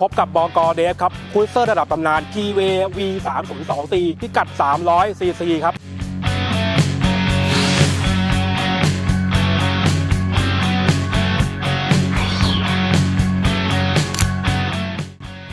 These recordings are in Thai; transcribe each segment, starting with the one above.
พบกับบอกเดฟครับคูเซอร์ระดับตำนาน PV V 3 0 2 4พิกัด 300 cc ครับ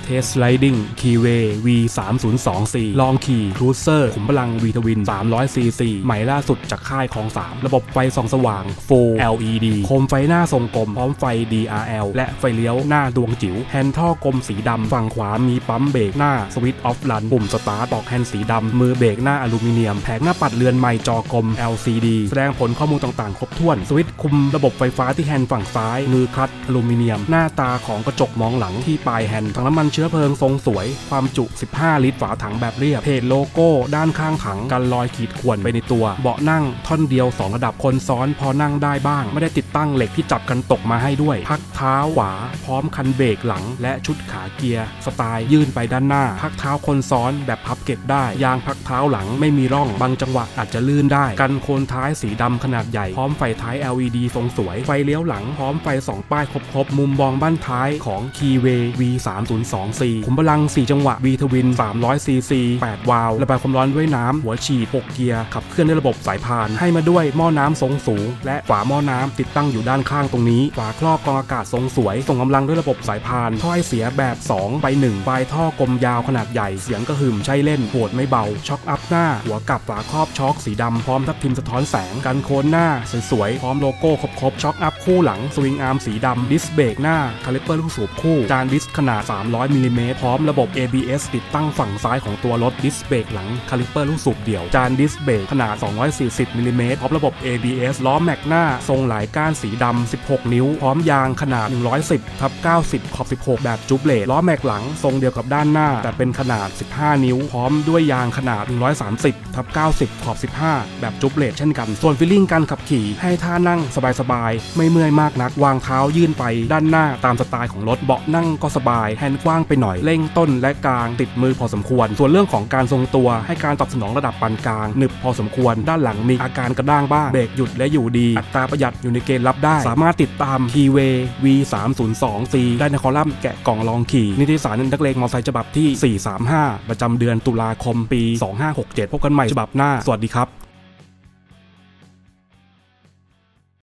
เทสไลดิ้งคีเว V 3 0 2 4ลองขี่ครูเซอร์ขุมพลัง V ทวิน 300 cc ใหม่ล่าสุดจากค่ายของ 3 ระบบไฟส่องสว่าง Full LED โคมไฟหน้าทรงกลม พร้อมไฟ DRL และไฟเลี้ยวหน้าดวงจิ๋วแฮนด์ท่อกลมสีดำ ฝั่งขวามีปั๊มเบรกหน้าสวิตช์ออฟรันปุ่มสตาร์ทปลอกแฮนด์สีดำ มือเบรกหน้าอลูมิเนียม แผงหน้าปัดเรือนใหม่จอกลม LCD แสดงผลข้อมูลต่างๆ ครบถ้วน สวิตช์คุมระบบไฟฟ้าที่แฮนด์ฝั่งซ้ายมือคลัตช์อลูมิเนียม หน้าตาของกระจกมองหลังที่ปลายแฮนด์ถังน้ำมันเชื้อเพลิงทรงสวย ความจุ 15 ลิตรฝาถังแบบเรียบเพจโลโก้ด้านข้างถังกันรอยขีดข่วนไปในตัว เบาะนั่งท่อนเดียว 2 ระดับคนซ้อนพอนั่งได้บ้าง ไม่ได้ติดตั้งเหล็กที่จับกันตกมาให้ด้วย พักเท้าขวา พร้อมคันเบรกหลัง และชุดขาเกียร์ สไตล์ยื่นไปด้านหน้า พักเท้าคนซ้อนแบบพับเก็บได้ ยางพักเท้าหลังไม่มีร่องบางจังหวะอาจจะลื่นได้ กันโคนท้ายสีดำขนาดใหญ่พร้อมไฟท้าย LED ทรงสวยไฟเลี้ยวหลังพร้อมไฟสองป้ายครบๆมุมมองบ้านท้ายของ Keyway V302 2 4ขุมพลัง 4 จังหวะ V ทวิน300 cc 8 วาล์วระบายความร้อนด้วยน้ำ หัวฉีด 6 เกียร์ ขับเคลื่อนด้วยระบบสายพาน ให้มาด้วยหม้อน้ำทรงสูง และฝาหม้อน้ำติดตั้งอยู่ด้านข้างตรงนี้ ฝาครอบกรองอากาศทรงสวย ส่งกำลังด้วยระบบสายพาน ถ้อยเสียแบบ 2 ไป1ปลายท่อกลมยาวขนาดใหญ่ เสียงกระหึ่มใช่เล่นปวดไม่เบา ช็อคอัพหน้า หัวกลับฝาครอบช็อคสีดำพร้อมทับทิมสะท้อนแสง กันโคนหน้าสวยๆ พร้อมโลโก้ครบๆ ช็อคอัพคู่หลัง สวิงอาร์มสีดำดิสเบรกหน้าคาลิปเปอร์ลูกสูบคู่ จานดิสขนาด 300มิลิเมตรพร้อมระบบ ABS ติดตั้งฝั่งซ้ายของตัวรถดิสเบรกหลังคาลิปเปอร์ลูกสูบเดี่ยว จานดิสเบรกขนาด 240มิลลิเมตรพร้อมระบบ ABS ล้อแม็กหน้า ทรงหลายก้านสีดำ 16 นิ้ว พร้อมยางขนาด 110ทับ90 ขอบ 16 แบบจุบเลตล้อแม็กหลัง ทรงเดียวกับด้านหน้า แต่เป็นขนาด 15 นิ้ว พร้อมด้วยยางขนาด 130ทับ90 ขอบ 15 แบบจุบเลตเช่นกัน ส่วนฟีลลิ่งการขับขี่ให้ท่านั่งสบายๆไม่เมื่อยมากนักวางเท้ายื่นไปด้านหน้าตามสไตล์ของรถเบาะนั่งก็สบายแฮนด์กว้างไปหน่อย เร่งต้นและกลางติดมือพอสมควร ส่วนเรื่องของการทรงตัวให้การตอบสนองระดับปานกลางหนึบพอสมควร ด้านหลังมีอาการกระด้างบ้างเบรกหยุดและอยู่ดี อัตราประหยัดอยู่ในเกณฑ์รับได้ สามารถติดตาม Keyway V 3 0 2 C ได้ในคอลัมน์แกะกล่องลองขี่ นิตยสารนักเลงมอไซค์ฉบับที่ 435 ประจำเดือนตุลาคมปี 2567 พบกันใหม่ฉบับหน้า สวัสดีครับ